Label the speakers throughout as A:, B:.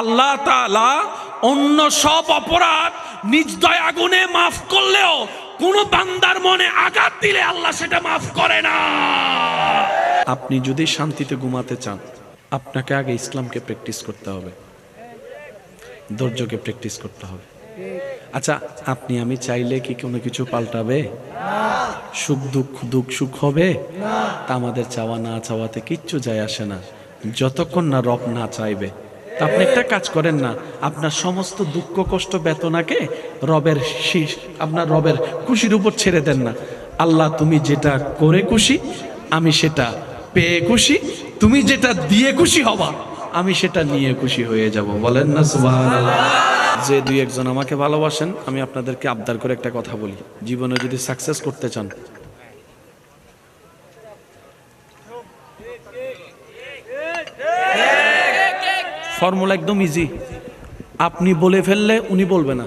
A: আল্লাহ তাআলা অন্য সব অপরাধ নিজ দয়া গুণে মাফ করলেও কোন বান্দার মনে আঘাত দিলে আল্লাহ সেটা মাফ করে না। আপনি যদি শান্তিতে ঘুমাতে চান, আপনাকে আগে ইসলামকে প্র্যাকটিস করতে হবে। ধৈর্যকে প্র্যাকটিস করতে হবে। আচ্ছা আপনি আমি চাইলে কি কোনো কিছু পাল্টাবে? সুখ দুঃখ দুঃখ সুখ হবে? তা আমাদের চাওয়া না চাওয়াতে কিচ্ছু যায় আসে না। যতক্ষণ না রব না চাইবে আপনি একটা কাজ করেন না। আপনার সমস্ত দুঃখ, কষ্ট বেতনাকে রবের শীষ, আপনার রবের খুশির উপর ছেড়ে দেন না। আল্লাহ, তুমি যেটা করে খুশি, আমি সেটা পেয়ে খুশি। তুমি যেটা দিয়ে খুশি হবা, আমি সেটা নিয়ে খুশি হয়ে যাব। বলেন না যে দুই একজন আমাকে ভালোবাসেন, আমি আপনাদেরকে আবদার করে একটা কথা বলি। জীবনে যদি সাকসেস করতে চান ফর্মুলা একদম ইজি আপনি বলে ফেললে উনি বলবে না।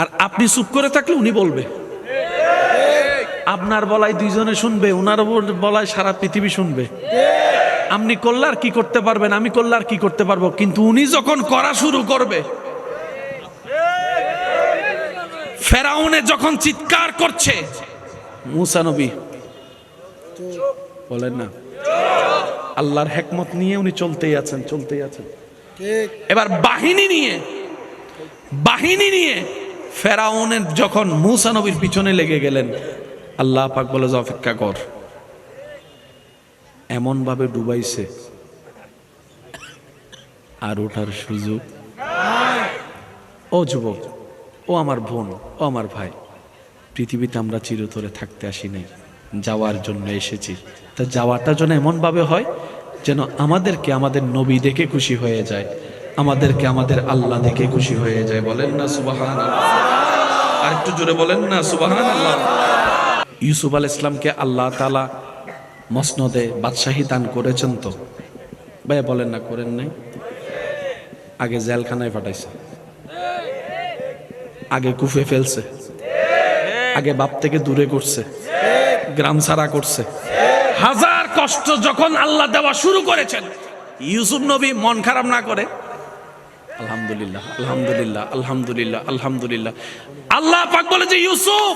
A: আর আপনি চুপ করে থাকলে উনি বলবে। আপনার বলায় দুইজনে শুনবে, উনার বলায় সারা পৃথিবী শুনবে। আপনি করলে আর কি করতে পারবেন, আমি করলে আর কি করতে পারব? কিন্তু উনি যখন করা শুরু করবে, ফেরাউনে যখন চিৎকার করছে, মুসা নবী, বলেন না। আল্লাহর হেকমত নিয়ে উনি চলতেই আছেন চলতেই আছেন। এবার বাহিনী নিয়ে বাহিনী নিয়ে ফেরাউনের যখন মুসা নবীর পিছনে লেগে গেলেন আল্লাহ পাক বলে যে অপেক্ষা কর। এমন ভাবে ডুবাইছে আর ওঠার সুযোগ। ও যুবক ও আমার বোন ও আমার ভাই পৃথিবীতে আমরা চিরতরে থাকতে আসি নাই। যাওয়ার জন্য এসেছি। তা যাওয়াটা যেন এমনভাবে হয় যেন আমাদেরকে আমাদের নবী দেখে খুশি হয়ে যায়, আমাদেরকে আমাদের আল্লাহ দেখে খুশি হয়ে যায়। বলেন না সুবাহান আর একটু জোরে বলেন না সুবাহান আল্লাহ ইউসুফ আল ইসলামকে আল্লাহ তালা মসনদে বাদশাহী দান করেছেন তো? ভাই, বলেন না, করেন নাই? আগে জেলখানায় পাঠাইছে। আগে কুফে ফেলছে। আগে বাপ থেকে দূরে করছে। গ্রাম ছাড়া করছে। হাজার কষ্ট যখন আল্লাহ দেওয়া শুরু করেছেন, ইউসুফ নবী মন খারাপ না করে, আলহামদুলিল্লাহ আলহামদুলিল্লাহ আলহামদুলিল্লাহ আলহামদুলিল্লাহ। আল্লাহ পাক বলে যে, ইউসুফ,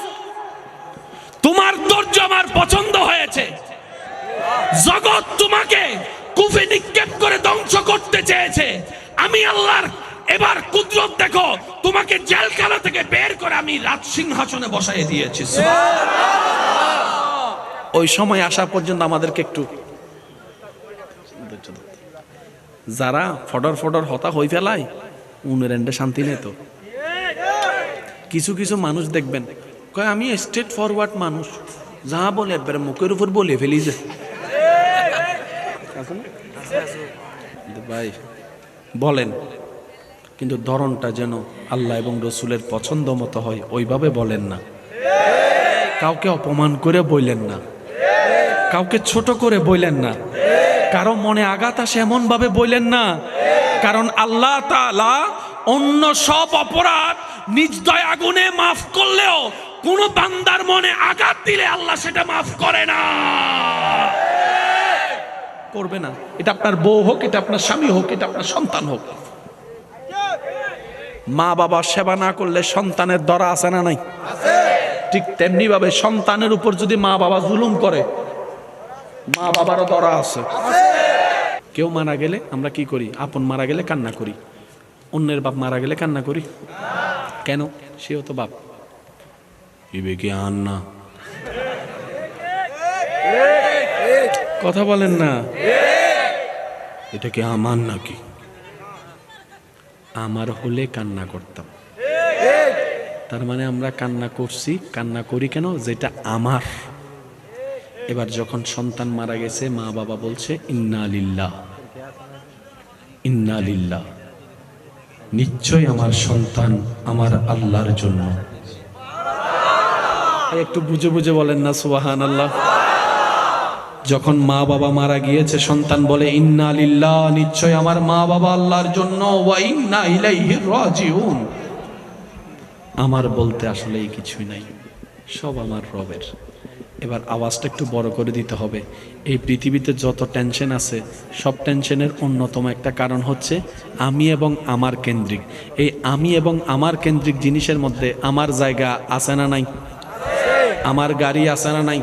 A: তোমার ধৈর্য আমার পছন্দ হয়েছে। জগৎ তোমাকে কুফে নিক্ষেপ করে ধ্বংস করতে চেয়েছে। আমি আল্লাহর, এবার কুদরত দেখো, তোমাকে জেলখানা থেকে বের করে আমি রাজ সিংহাসনে বসাই দিয়েছি ওই সময় আসা পর্যন্ত আমাদেরকে একটু যারা ফডর ফডর হতা হই ফেলায় উনের এন্ডে শান্তি নেই তো। কিছু কিছু মানুষ দেখবেন কয় আমি স্ট্রেট ফরওয়ার্ড মানুষ যা বলে একবারে মুখের উপর বলে ফেলি যে। ভাই বলেন কিন্তু ধরনটা যেন আল্লাহ এবং রসুলের পছন্দ মতো হয় ওইভাবে বলেন না। কাউকে অপমান করে বললেন না। কাউকে ছোট করে বললেন না। কারও মনে আঘাত আসে এমন ভাবে বললেন না। কারণ আল্লাহ তাআলা অন্য সব অপরাধ নিজ দয়া গুণে মাফ করলেও কোন বান্দার মনে আঘাত দিলে আল্লাহ সেটা মাফ করে না। করবে না। এটা আপনার বউ হোক, এটা আপনার স্বামী হোক, এটা আপনার সন্তান হোক। মা বাবা সেবা না করলে সন্তানের দরা আছে না নাই? ঠিক তেমনি ভাবে সন্তানের উপর যদি মা বাবা জুলুম করে মা বাবারও দরা আছে। কেউ মারা গেলে আমরা কি করি? আপন মারা গেলে কান্না করি। অন্যের বাপ মারা গেলে কান্না করি। কেন? সেও তো বাপ। ইবে কি আন না কথা বলেন না। এটা কি আমার নাকি? আমার হলে কান্না করতাম। তার মানে আমরা কান্না করছি কান্না করি কেন? যেটা আমার। এবার যখন সন্তান মারা গেছে, মা বাবা বলছে, ইন্না লিল্লাহ ইন্না লিল্লাহ। নিশ্চয় আমার সন্তান আমার আল্লাহর জন্য। একটু বুঝে বুঝে বলেন না সুবাহান আল্লাহ যখন মা বাবা মারা গিয়েছে, সন্তান বলে, ইন্না লিল্লাহ নিশ্চয় আমার মা বাবা আল্লাহর জন্য আমার বলতে আসলে কিছুই নাই, সব আমার রবের। এবার আওয়াজটা একটু বড় করে দিতে হবে। এই পৃথিবীতে যত টেনশন আছে, সব টেনশনের অন্যতম একটা কারণ হচ্ছে আমি এবং আমার কেন্দ্রিক। এই আমি এবং আমার কেন্দ্রিক জিনিসের মধ্যে আমার জায়গা আছে না নাই? আমার গাড়ি আছে না নাই?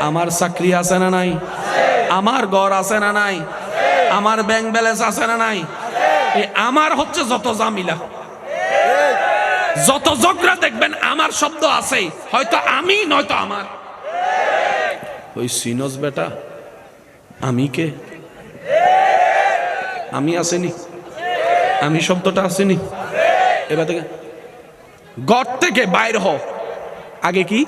A: আমার চাকরি আছে না নাই? আমার ঘর আছে না নাই? আমার ব্যাংক ব্যালেন্স আছে না নাই? এই আমার হচ্ছে যত জামিলা যত জগরা দেখবেন, আমার শব্দ আছে হয়তো আমি, নয়তো আমার। ওই সিনজ বেটা, আমি কে? আমি আসেনি। আমি শব্দটা আসেনি। এবার থেকে ঘর থেকে বাইর হ আগে কি?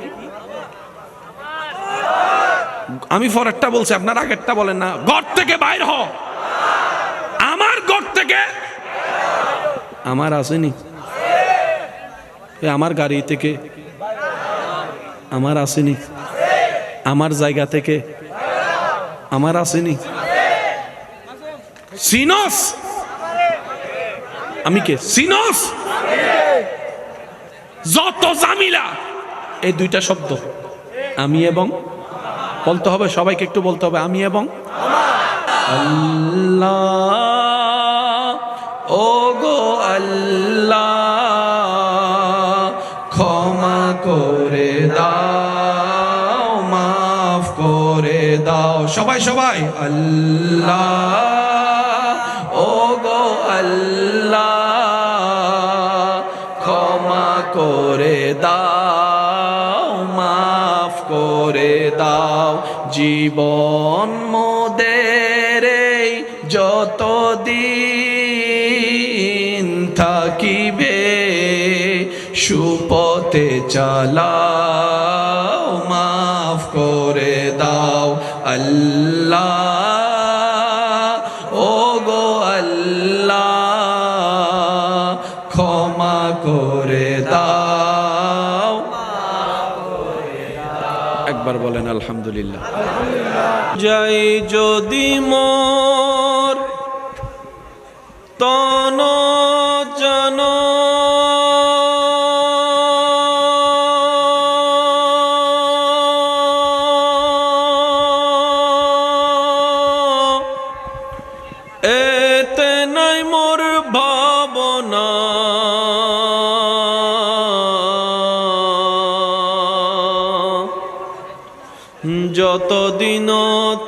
A: আমি পরেরটা বলছি, আপনার আগেরটা বলেন না। ঘর থেকে বাইর হ আমার ঘর থেকে। আমার আসেনি। আমার গাড়ি থেকে। আমার আসেনি। আমার জায়গা থেকে আমার আসেনি। সিনস! আমি কে? সিনস! যত জামিলা! এই দুইটা শব্দ। আমি এবং বলতে হবে, সবাইকে একটু বলতে হবে, আমি এবং আল্লাহ। সবাই সবাই। আল্লাহ ও গো আল্লাহ, ক্ষমা করে দাও, মাফ করে দাও। জীবন এই যত দিন থাকিবে, সুপথে চালাও, মাফ করে দাও। আল্লাহ ও গো আল্লাহ ক্ষমা করে দাও। একবার বলেন আলহামদুলিল্লাহ। যাই যদি মোর তন যতদিন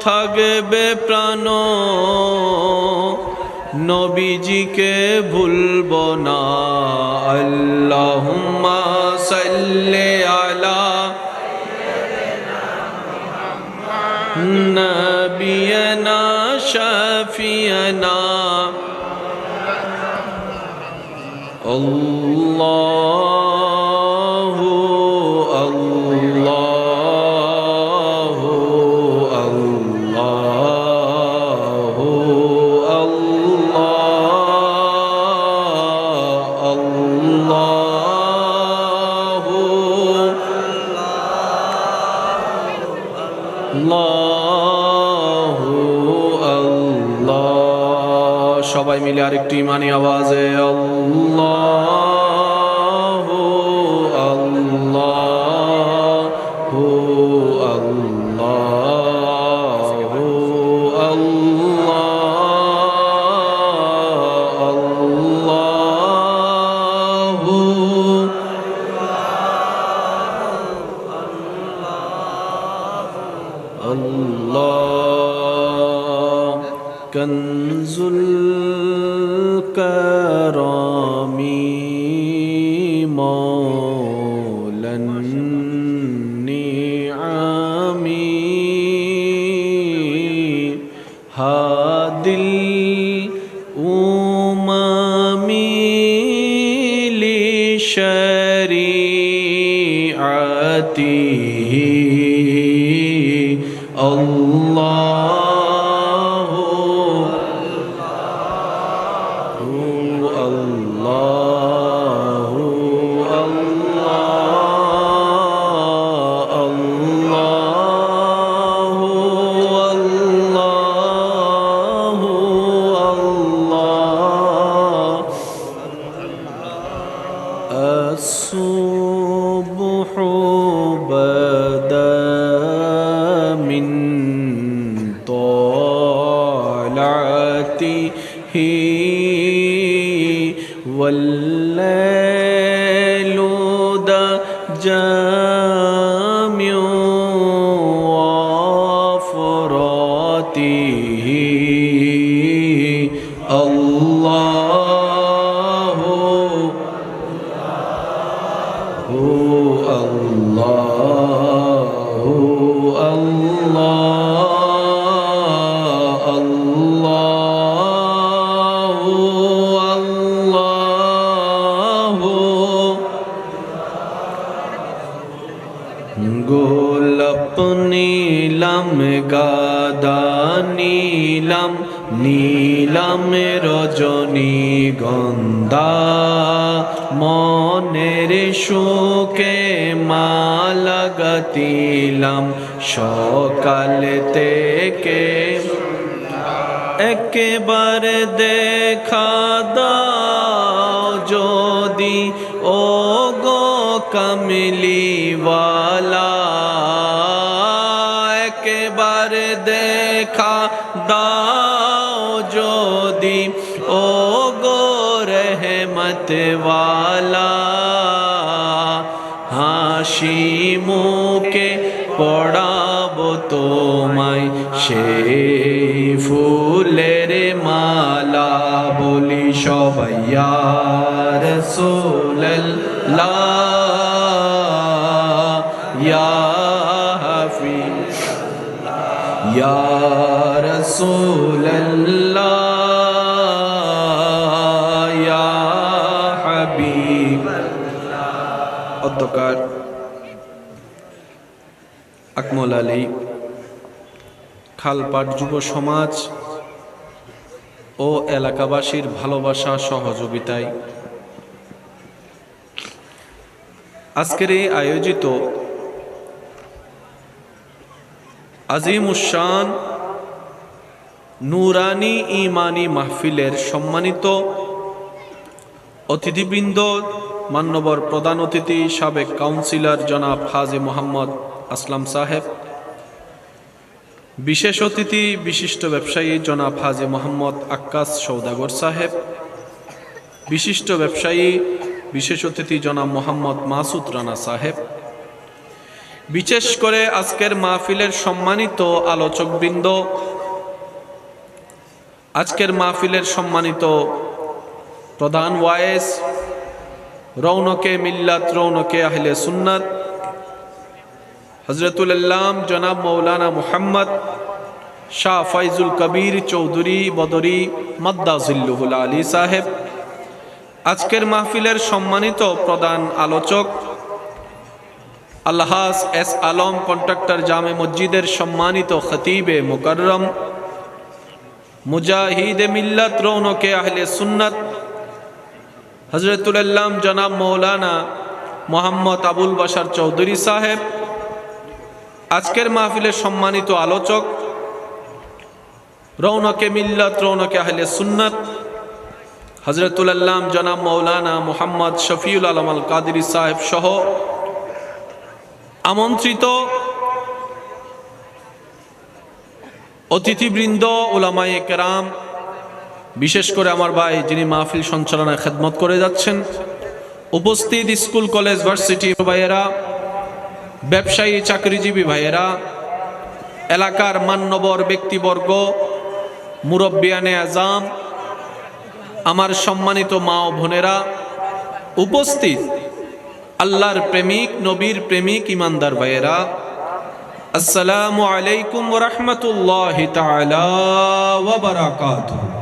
A: থাকবে প্রাণ নবীজিকে ভুলব না। আল্লাহুম্মা সাল্লি আলা নবিয়না শাফিয়না। আল্লাহু সবাই মিলে আরেকটু ইমানি আওয়াজে Allah كنز الكرام مولى النعم. هادي الأمم لشريعته. الله الصبح بدا من طالعته والليل دا جامع الله গাদা নীলাম নীলাম রজনী গন্ধা। মনের শোকে মালা গতিলাম, সকাল থেকে একেবারে দেখা দাও যদি। ও গো কমলিওয়ালা একেবারে দেখা দাও যদি ও গো রহমতওয়ালা। হাসি মুখে পড়াবো তোমায়, সেই ফুলের মালা বলি সবাই রসুল্লাহ হাবিব অধ্যকার আকমল আলী খালপাট যুব সমাজ ও এলাকাবাসীর ভালোবাসা সহযোগিতায়। আজকের এই আয়োজিত আজিম উসান নুরানি ইমানি মাহফিলের সম্মানিত অতিথিবৃন্দ, মান্যবর প্রধান অতিথি, সাবেক কাউন্সিলর জনাব হাজি মোহাম্মদ আসলাম সাহেব, বিশেষ অতিথি, বিশিষ্ট ব্যবসায়ী জনাব হাজি মোহাম্মদ আক্কাস সৌদাগর সাহেব, বিশিষ্ট ব্যবসায়ী, বিশেষ অতিথি জনাব মোহাম্মদ মাসুদ রানা সাহেব বিশেষ করে আজকের মাহফিলের সম্মানিত আলোচকবৃন্দ, আজকের মাহফিলের সম্মানিত প্রধান ওয়ায়েস রৌনকে, মিল্লাত রৌনকে আহলে সুন্নাত হজরতুল্লাম জনাব মৌলানা মুহাম্মদ শাহ ফাইজুল কবির চৌধুরী বদরি মদ্দাজিল্লুহুল আলী সাহেব। আজকের মাহফিলের সম্মানিত প্রধান আলোচক আল্লাহাস এস আলম কন্ট্রাক্টর জামে মসজিদের সম্মানিত খতিবে মুকররম। মুজাহিদ মিল্লাত রৌনকে আহলে সুন্নাত। হজরতুল্লাম জনাব মৌলানা মোহাম্মদ আবুল বাসার চৌধুরী সাহেব। আজকের মাহফিলের সম্মানিত আলোচক রৌনকে মিল্লাত, রৌনকে আহলে সুন্নাত। হজরতুল্লাম জনাব মৌলানা মোহাম্মদ শফিউল আলম আল কাদির সাহেব সহ আমন্ত্রিত অতিথিবৃন্দ ওলামায়ে কেরাম, বিশেষ করে আমার ভাই যিনি মাহফিল সঞ্চালনায় খেদমত করে যাচ্ছেন, উপস্থিত স্কুল, কলেজ, ভার্সিটি ভাইয়েরা, ব্যবসায়ী, চাকরিজীবী ভাইয়েরা, এলাকার মান্যবর ব্যক্তিবর্গ, মুরব্বিয়ানে আজাম আমার সম্মানিত মা ও বোনেরা উপস্থিত আল্লাহর প্রেমিক নবীর প্রেমিক ইমানদার ভাইয়েরা আসসালামু আলাইকুম রহমতুল্লাহ তালা বারাকাতুহু।